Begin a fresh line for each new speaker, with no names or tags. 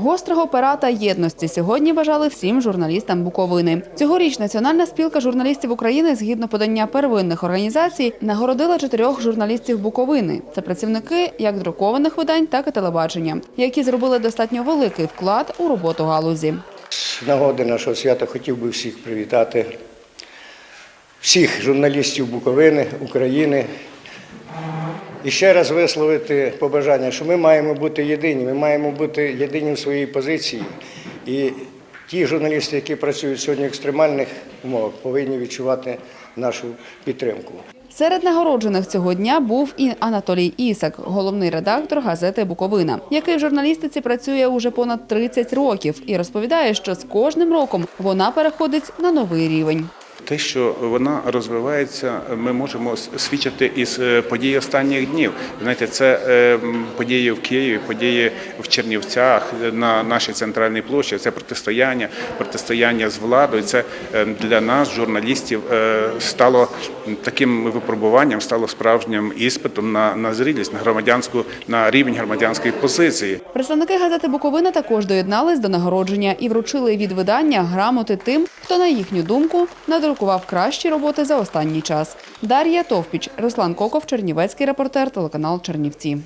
Гострого пера та єдності сьогодні бажали всім журналістам Буковини. Цьогоріч Національна спілка журналістів України, згідно подання первинних організацій, нагородила чотирьох журналістів Буковини. Це працівники як друкованих видань, так і телебачення, які зробили достатньо великий вклад у роботу галузі.
З нагоди нашого свята хотів би всіх привітати, всіх журналістів Буковини, України. І ще раз висловити побажання, що ми маємо бути єдині, ми маємо бути єдині в своїй позиції. І ті журналісти, які працюють сьогодні в екстремальних умовах, повинні відчувати нашу підтримку.
Серед нагороджених цього дня був і Анатолій Ісак, головний редактор газети Буковина, який в журналістиці працює уже понад 30 років і розповідає, що з кожним роком вона переходить на новий рівень.
Те, що вона розвивається, ми можемо свідчити із е, подій останніх днів. Знаєте, це е, події в Києві, події в Чернівцях на нашій центральній площі. Це протистояння, протистояння з владою. Це е, для нас, журналістів, е, стало таким випробуванням, стало справжнім іспитом на, на зрілість, на громадянську, на рівень громадянської позиції.
Представники газети Буковина також доєднались до нагородження і вручили від видання грамоти тим, хто, на їхню думку, надрукував кращі роботи за останній час. Дар'я Товпіч, Руслан Коков, Чернівецький репортер, телеканал Чернівці.